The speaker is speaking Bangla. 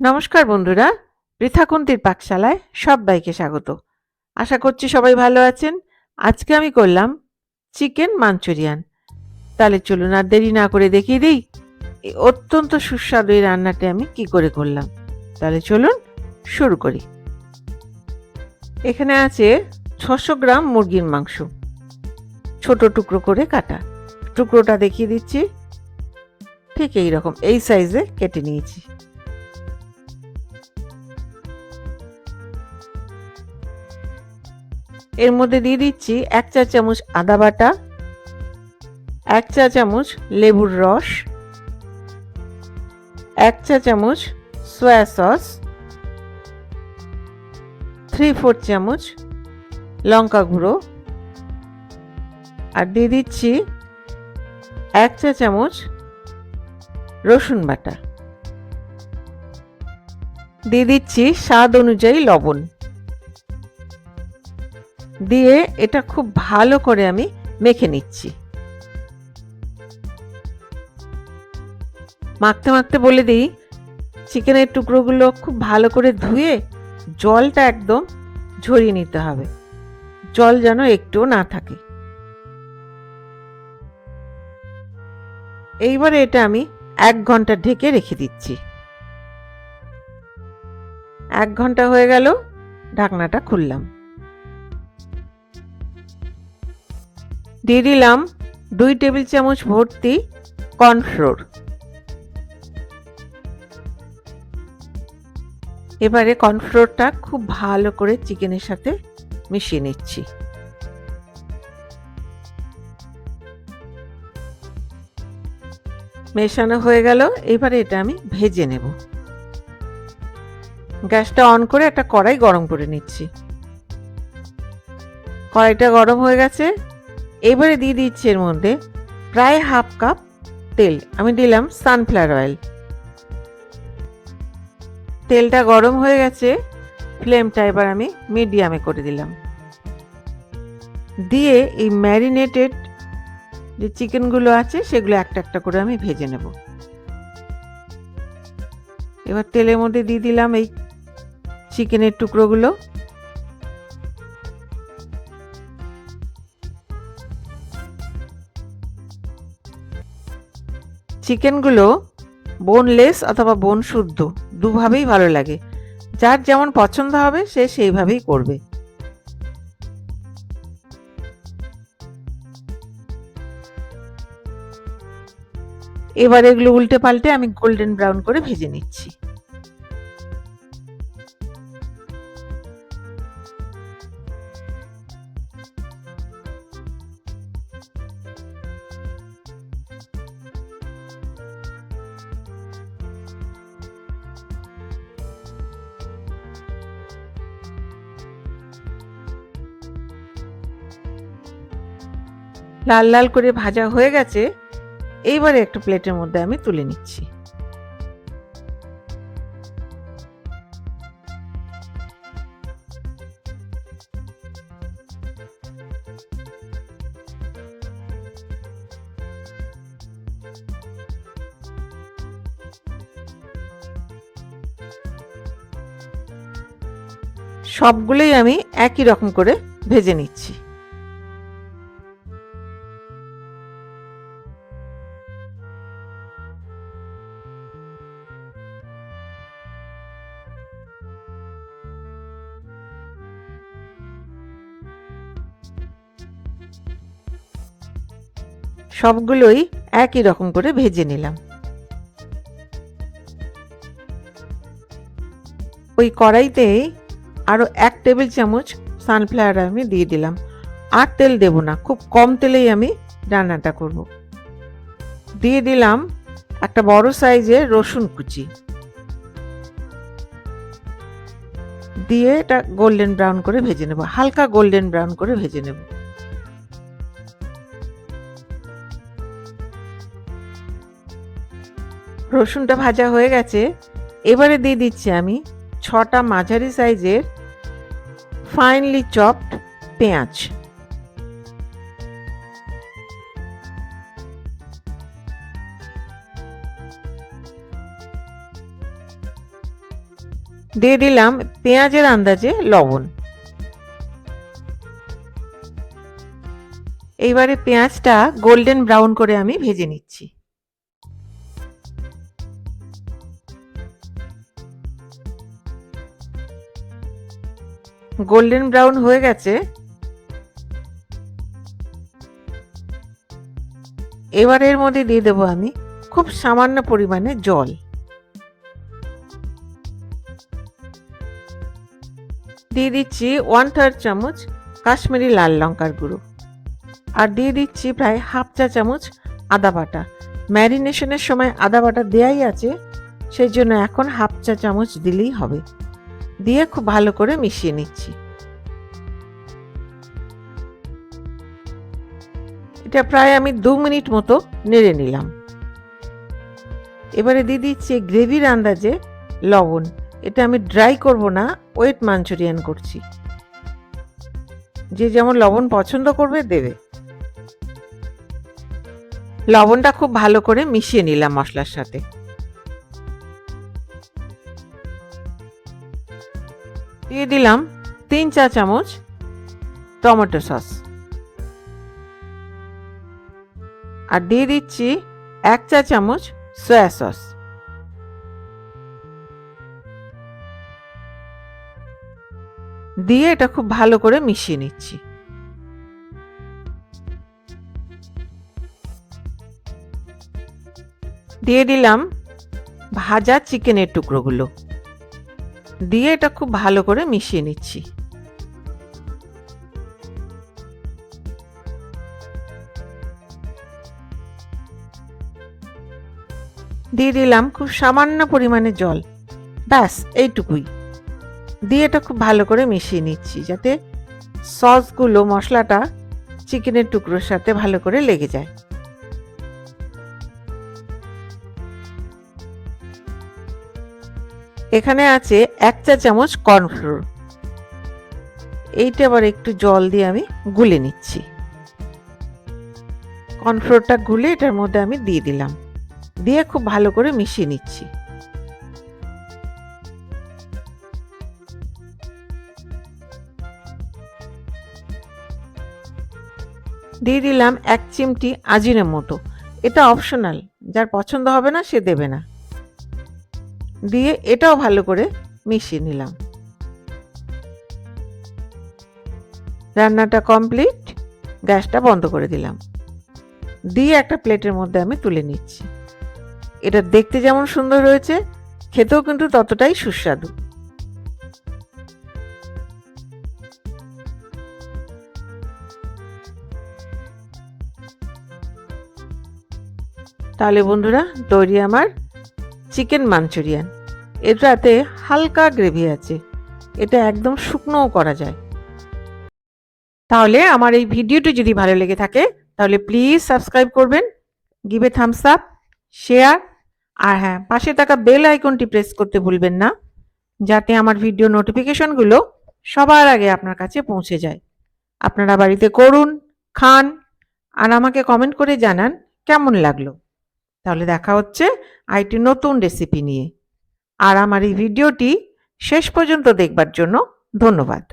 নমস্কার বন্ধুরা, পৃথাকুন্তির পাকশালায় সবাইকে স্বাগত। আশা করছি সবাই ভালো আছেন। আজকে আমি করলাম চিকেন মাঞ্চুরিয়ান। তাহলে চলুন আর দেরি না করে দেখিয়ে দিই অত্যন্ত সুস্বাদু এই রান্নাটি আমি কি করে করলাম। তাহলে চলুন শুরু করি। এখানে আছে ছশো গ্রাম মুরগির মাংস। ছোট টুকরো করে কাটা। টুকরোটা দেখিয়ে দিচ্ছি। ঠিক এই রকম এই সাইজে কেটে নিয়েছি। এর মধ্যে দিয়ে দিচ্ছি এক চা চামচ আদা বাটা, এক চা চামচ লেবুর রস, এক চা চামচ সয়া সস থ্রি ফোর চামচ লঙ্কা গুঁড়ো আর দিয়ে দিচ্ছি এক চা চামচ রসুন বাটা। দিয়ে দিচ্ছি স্বাদ অনুযায়ী লবণ। দিয়ে এটা খুব ভালো করে আমি মেখে নিচ্ছি। মাখতে মাখতে বলে দিই, চিকেনের টুকরোগুলো খুব ভালো করে ধুয়ে জলটা একদম ঝরিয়ে নিতে হবে। জল যেন একটুও না থাকে। এইবারে এটা আমি এক ঘণ্টা ঢেকে রেখে দিচ্ছি। এক ঘণ্টা হয়ে গেল, ঢাকনাটা খুললাম। দিয়ে দিলাম দুই টেবিল চামচ ভর্তি কর্নফ্লোর। এবারে কর্নফ্লোরটা খুব ভালো করে চিকেনের সাথে মিশিয়ে নিচ্ছি। মেশানো হয়ে গেল, এবারে এটা আমি ভেজে নেব। গ্যাসটা অন করে একটা কড়াই গরম করে নিচ্ছি। কড়াইটা গরম হয়ে গেছে এবারে দিয়ে দিচ্ছি এর মধ্যে প্রায় হাফ কাপ তেল। আমি দিলাম সানফ্লাওয়ার অয়েল তেলটা গরম হয়ে গেছে ফ্লেমটা এবার আমি মিডিয়ামে করে দিলাম। দিয়ে এই ম্যারিনেটেড যে চিকেনগুলো আছে, সেগুলো একটা একটা করে আমি ভেজে নেব। এবার তেলের মধ্যে দিয়ে দিলাম এই চিকেনের টুকরোগুলো। চিকেনগুলো বোনলেস অথবা বোন শুদ্ধ দুভাবেই ভালো লাগে। যার যেমন পছন্দ হবে, সে সেইভাবেই করবে। এবার এগুলো উল্টে পাল্টে আমি গোল্ডেন ব্রাউন করে ভেজে নিচ্ছি। লাল লাল করে ভাজা হয়ে গেছে, এইবারে একটা প্লেটের মধ্যে আমি তুলে নিচ্ছি। সবগুলোই আমি একই রকম করে ভেজে নিচ্ছি। সবগুলোই একই রকম করে ভেজে নিলাম। ওই কড়াইতে আরও এক টেবিল চামচ সানফ্লাওয়ার আমি দিয়ে দিলাম। আর তেল দেব না, খুব কম তেলেই আমি রান্নাটা করব। দিয়ে দিলাম একটা বড় সাইজের রসুন কুচি। দিয়ে এটা গোল্ডেন ব্রাউন করে ভেজে নেব, হালকা গোল্ডেন ব্রাউন করে ভেজে নেব। রসুনটা ভাজা হয়ে গেছে। এবারে দিয়ে দিচ্ছি আমি ছটা মাঝারি সাইজের ফাইনলি চপড পেঁয়াজ। দিয়ে দিলাম পেঁয়াজের আন্দাজে লবণ। এইবারে পেঁয়াজটা গোল্ডেন ব্রাউন করে আমি ভেজে নিচ্ছি। গোল্ডেন ব্রাউন হয়ে গেছে। এবার এর মধ্যে দিয়ে দেবো আমি খুব সামান্য পরিমাণে জল। দিয়ে দিচ্ছি ওয়ান থার্ড চামচ কাশ্মীরি লাল লঙ্কার গুঁড়ো। আর দিয়ে দিচ্ছি প্রায় হাফ চা চামচ আদা বাটা। ম্যারিনেশনের সময় আদা বাটা দেয়াই আছে, সেই জন্য এখন হাফ চা চামচ দিলেই হবে। দিয়ে খুব ভালো করে মিশিয়ে নিচ্ছি। এটা প্রায় আমি দু মিনিট মতো নেড়ে নিলাম। এবারে দিয়ে দিচ্ছি গ্রেভির আন্দাজে লবণ। এটা আমি ড্রাই করব না, ওয়েট মাঞ্চুরিয়ান করছি। যে যেমন লবণ পছন্দ করবে, দেবে। লবণটা খুব ভালো করে মিশিয়ে নিলাম মশলার সাথে। দিলাম তিন চা চামচ টমেটো সস। আর দিয়ে দিচ্ছি এক চা চামচ সয়া সস। দিয়ে এটা খুব ভালো করে মিশিয়ে নিচ্ছি। দিয়ে দিলাম ভাজা চিকেনের টুকরোগুলো। দিয়ে এটা খুব ভালো করে মিশিয়ে নিচ্ছি। দিয়ে দিলাম খুব সামান্য পরিমাণে জল। ব্যাস, এইটুকুই। দিয়ে এটা খুব ভালো করে মিশিয়ে নিচ্ছি যাতে সসগুলো, মশলাটা, চিকেনের টুকরোর সাথে ভালো করে লেগে যায়। এখানে আছে এক চা চামচ কর্নফ্লোর। এইটা আবার একটু জল দিয়ে আমি গুলে নিচ্ছি। কর্নফ্লোরটা গুলে এটার মধ্যে আমি দিয়ে দিলাম। দিয়ে খুব ভালো করে মিশিয়ে নিচ্ছি। দিয়ে দিলাম এক চিমটি আজিনের মতো। এটা অপশনাল, যার পছন্দ হবে না সে দেবে না। দিয়ে এটাও ভালো করে মিশিয়ে নিলাম। রান্নাটা কমপ্লিট, গ্যাসটা বন্ধ করে দিলাম। দিয়ে একটা প্লেটের মধ্যে আমি তুলে নিচ্ছি। এটা দেখতে যেমন সুন্দর হয়েছে, খেতেও কিন্তু ততটাই সুস্বাদু। তাহলে বন্ধুরা, তৈরি আমার চিকেন মাঞ্চুরিয়ান। এটাতে হালকা গ্রেভি আছে। এটা একদম শুকনোও করা যায়। তাহলে আমার এই ভিডিওটি যদি ভালো লেগে থাকে, তাহলে প্লিজ সাবস্ক্রাইব করবেন, give a thumbs up share আর হ্যাঁ পাশে থাকা বেল আইকনটি প্রেস করতে ভুলবেন না, যাতে আমার ভিডিও নোটিফিকেশনগুলো সবার আগে আপনার কাছে পৌঁছে যায়। আপনারা বাড়িতে করুন, খান, আর আমাকে কমেন্ট করে জানান কেমন লাগল। তাহলে দেখা হচ্ছে আইটি নতুন রেসিপি নিয়ে। আর আমার এই ভিডিওটি শেষ পর্যন্ত দেখবার জন্য ধন্যবাদ।